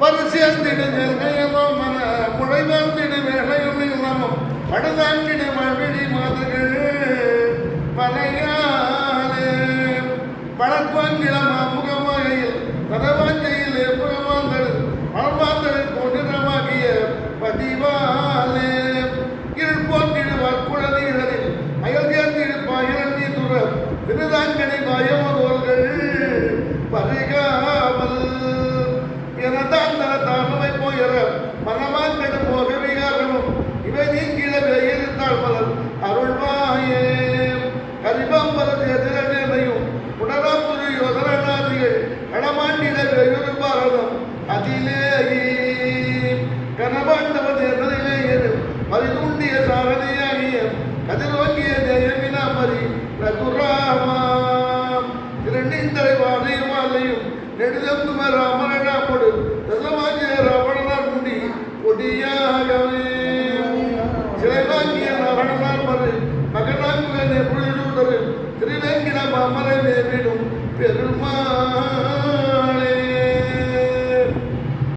பரிசியந்திடு நெல்கையமோ மன முளைவந்திடு வேளையும் இல்லாமம் படுதாங்கிடு மகிழி மாதர்கள் பனையாலே பழப்பாங்கிளம் முகமாயில் தனவாஞ்சையில் எப்பமாந்தல் மலர்மாந்தல் கொண்டிடமாகிய பதிவாலே இருப்போந்திடு போன்றிடுவார் குழந்தைகளில் அயல் சேர்ந்திருப்பார் விருதாங்க கரிபம்பரது எதிரமையும் உடராம்புரி யோதரநாதிகள் களமாண்டிட வெகுரு பாரதம் அதிலேயே கனபாண்டவன் என்பதிலேயே பரிதுண்டிய சாரதியாகிய கதிர்வங்கிய ஜெயமினாமரி ரகுராமாம் இரண்டிந்தரை வாதையுமாலையும் நெடுதம்பும అమ్మనే